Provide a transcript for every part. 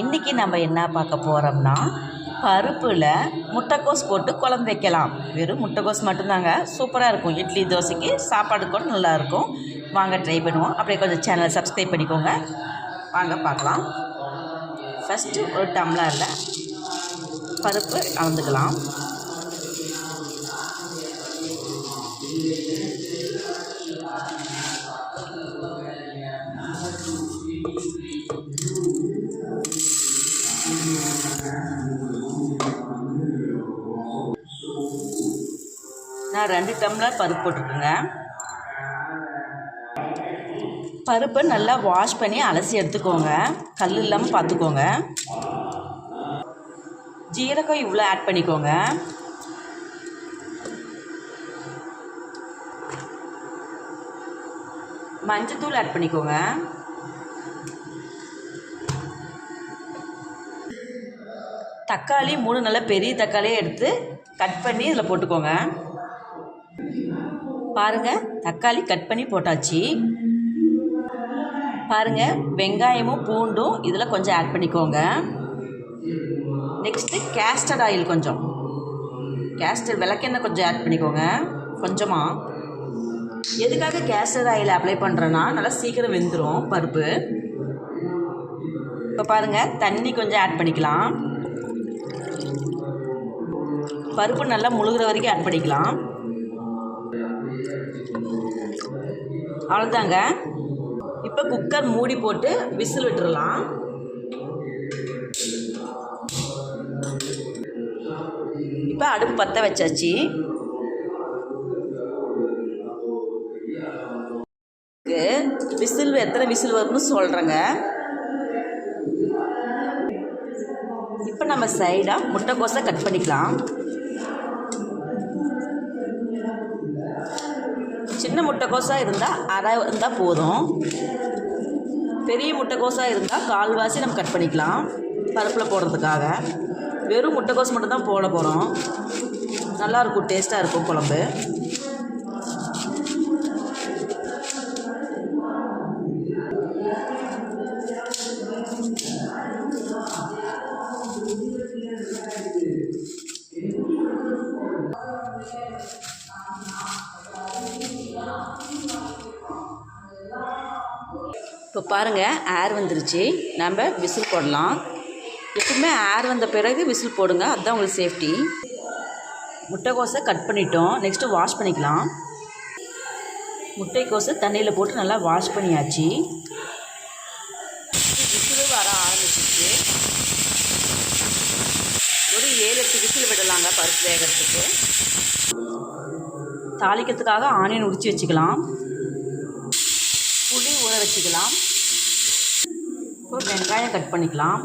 இன்றைக்கி நம்ம என்ன பார்க்க போகிறோம்னா பருப்பில் முட்டைக்கோஸ் போட்டு குழம்பு வைக்கலாம். வெறும் முட்டைக்கோஸ் மட்டும்தாங்க. சூப்பராக இருக்கும். இட்லி தோசைக்கு சாப்பாடு கூட நல்லாயிருக்கும் வாங்க ட்ரை பண்ணுவோம். அப்படியே கொஞ்சம் சேனலை சப்ஸ்கிரைப் பண்ணிக்கோங்க. வாங்க பார்க்கலாம். ஃபஸ்ட்டு ஒரு டம்ளரில் பருப்பு அளந்துக்கலாம் நான் ரெண்டு டம்ளர் பருப்பு போட்டிருக்கேங்க பருப்பை நல்லா வாஷ் பண்ணி அலசி எடுத்துக்கோங்க. கல் இல்லாமல் பார்த்துக்கோங்க. ஜீரகம் இவ்வளோ ஆட் பண்ணிக்கோங்க. மஞ்சத்தூள் ஆட் பண்ணிக்கோங்க. தக்காளி மூணு நல்லா பெரிய தக்காளியை எடுத்து கட் பண்ணி இதில் போட்டுக்கோங்க. பாருங்கள் தக்காளி கட் பண்ணி போட்டாச்சு. பாருங்கள் வெங்காயமும் பூண்டும் இதில் கொஞ்சம் ஆட் பண்ணிக்கோங்க. நெக்ஸ்ட்டு கேஸ்டர்ட் ஆயில் கொஞ்சம். கேஸ்டர் விளக்கெண்ணெய் கொஞ்சம் ஆட் பண்ணிக்கோங்க. கொஞ்சமாக எதுக்காக கேஸ்டர் ஆயில் அப்ளை பண்ணுறேன்னா நல்லா சீக்கிரம் வெந்துடும் பருப்பு. இப்போ பாருங்கள் தண்ணி கொஞ்சம் ஆட் பண்ணிக்கலாம். பருப்பு நல்லா முழுகிற வரைக்கும் ஆட் பண்ணிக்கலாம். அவ்வளோதாங்க இப்போ குக்கர் மூடி போட்டு விசில் விட்டுறலாம். இப்போ அடுப்பு பற்ற வச்சாச்சு. விசில் எத்தனை விசில் வரும்னு சொல்கிறேங்க இப்போ நம்ம சைடாக முட்டைக்கோசை கட் பண்ணிக்கலாம். சின்ன முட்டைக்கோஸாக இருந்தால் அரை இருந்தால் போதும். பெரிய முட்டைக்கோஸாக இருந்தால் கால்வாசி நம்ம கட் பண்ணிக்கலாம் பருப்பில் போடுறதுக்காக. வெறும் முட்டைக்கோஸ் மட்டும் தான் போட போகிறோம் நல்லாயிருக்கும் டேஸ்ட்டாக இருக்கும் குழம்பு. பாருங்கள் ஏர் வந்துருச்சு. நம்ம விசில் போடலாம். எப்பவுமே ஏர் வந்த பிறகு விசில் போடுங்க. அதுதான் உங்களுக்கு சேஃப்டி முட்டைக்கோசை கட் பண்ணிட்டோம். நெக்ஸ்ட்டு வாஷ் பண்ணிக்கலாம். முட்டைக்கோசை தண்ணியில் போட்டு நல்லா வாஷ் பண்ணியாச்சு. விசில் வர ஆரம்பிச்சிருச்சு. ஒரு ஏழு எட்டு விசில் விடலாங்க பருப்பு வேகிறதுக்கு. தாளிக்கிறதுக்காக ஆனியன் உரித்து வச்சுக்கலாம். புளி ஊற வச்சுக்கலாம். இப்போ வெங்காயம் கட் பண்ணிக்கலாம்.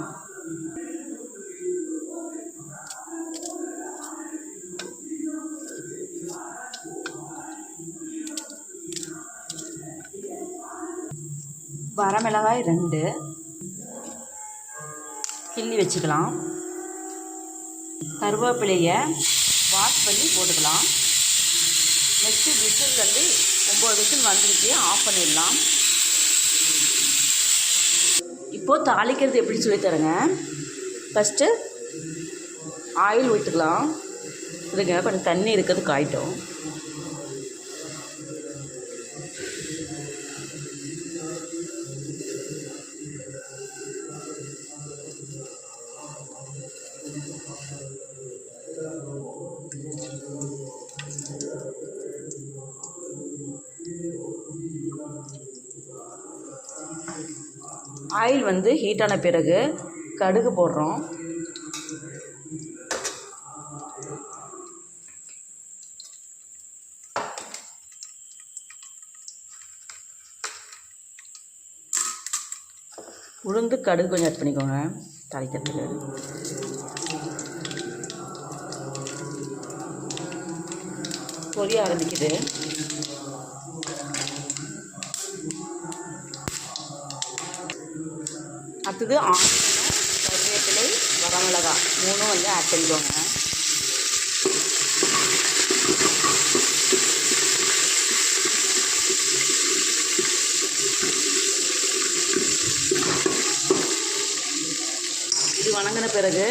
வரமிளகாய் ரெண்டு. கிள்ளி வச்சுக்கலாம். கருவேப்பிலையை வாஷ் பண்ணி போட்டுக்கலாம். நெக்ஸ்ட்டு விசில் வந்து ஒம்பது விசில் வந்துருச்சு. ஆஃப் பண்ணிடலாம். இப்போது தாளிக்கிறது எப்படி சொல்லி தரேங்க? ஃபஸ்ட்டு ஆயில் ஊற்றிக்கலாம் இதுங்க கொஞ்சம் தண்ணி இருக்கிறது காயிட்டும் ஆயில் வந்து ஹீட்டான பிறகு கடுகு போடுறோம். உளுந்து கடுகு கொஞ்சம் ஆட் பண்ணிக்கோங்க தாளிக்கிறதுக்கு. பொரிய ஆரம்பிக்குது. அடுத்தது ஆனியனும் கருவேப்பிலை வரமிளகா. மூணும் வந்து ஆட் பண்ணிக்கோங்க. இது வணங்கின பிறகு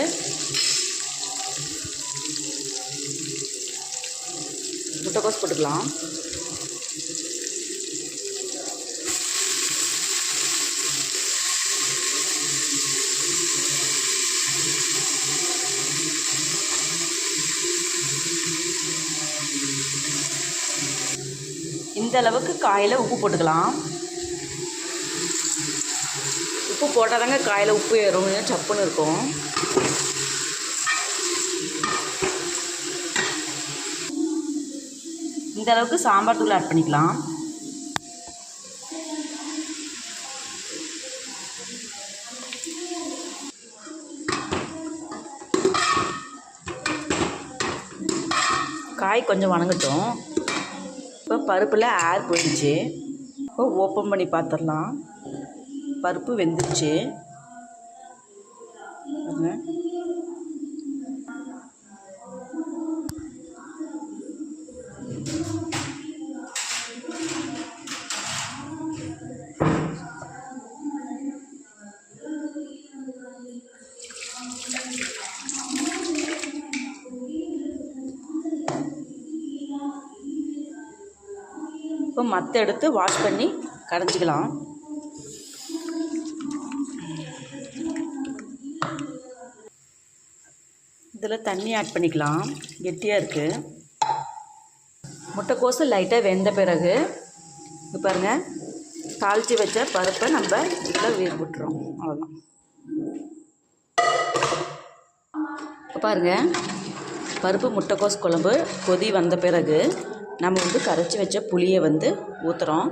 முட்டைக்கோஸ் போட்டுக்கலாம். இந்த அளவுக்கு காயில் உப்பு போட்டுக்கலாம். உப்பு போட்டால் தாங்க காயில் உப்பு ஏறும். சப்புன்னு இருக்கும். இந்த அளவுக்கு சாம்பார் தூள் ஆட் பண்ணிக்கலாம். காய் கொஞ்சம் வணங்கட்டும். இப்போ பருப்பில் ஏர் போயிடுச்சு. இப்போ ஓப்பன் பண்ணி பார்த்துடலாம். பருப்பு வெந்துருச்சு. இப்போ மற்ற எடுத்து வாஷ் பண்ணி கரைஞ்சிக்கலாம். இதில் தண்ணி ஆட் பண்ணிக்கலாம். கெட்டியாக இருக்குது முட்டைக்கோசு லைட்டாக வெந்த பிறகு இப்போ பாருங்கள் தாளித்து வச்ச பருப்பை நம்ம இதில் வீர் விட்டுறோம். அவ்வளோதான் இப்போ பாருங்கள் பருப்பு முட்டைக்கோஸ் குழம்பு கொதி வந்த பிறகு நம்ம வந்து கரைச்சி வச்ச புளியை வந்து ஊற்றுறோம்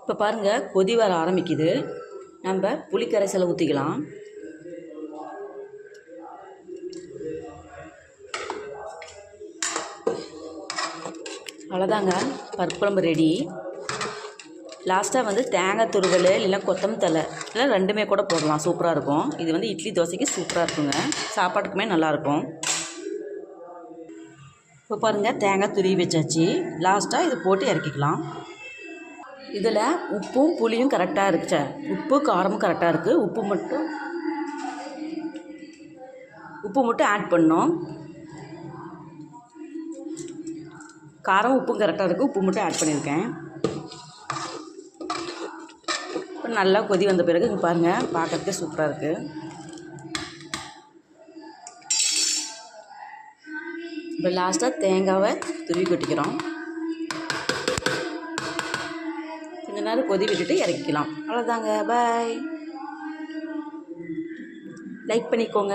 இப்போ பாருங்கள் கொதி வர ஆரம்பிக்குது. நம்ம புளி கரைசலை ஊற்றிக்கலாம் அவ்வளோதாங்க பருப்பு ரெடி லாஸ்ட்டாக வந்து தேங்காய் துருவல் இல்லைன்னா கொத்தம் தலை இல்லை ரெண்டுமே கூட போடலாம். சூப்பராக இருக்கும். இது வந்து இட்லி தோசைக்கு சூப்பராக இருக்குங்க. சாப்பாட்டுக்குமே நல்லாயிருக்கும் இப்போ பாருங்கள் தேங்காய் துருவி வச்சாச்சு. லாஸ்ட்டாக இது போட்டு இறக்கிக்கலாம். இதில் உப்பும் புளியும் கரெக்டாக இருக்குச்சே உப்பு காரமும் கரெக்டாக இருக்குது உப்பு மட்டும் உப்பு மட்டும் ஆட் பண்ணோம். காரம் உப்பும் கரெக்டாக இருக்குது உப்பு மட்டும் ஆட் பண்ணியிருக்கேன். இப்போ நல்லா கொதி வந்த பிறகு இங்கே பாருங்கள் பார்க்கறதுக்கே சூப்பராக இருக்குது இப்போ லாஸ்ட்டாக தேங்காவை துருவி கொட்டிக்கிறோம். கொஞ்ச நேரம் கொதி விட்டுட்டு இறக்கிக்கலாம். அவ்வளோதாங்க பாய் லைக் பண்ணிக்கோங்க.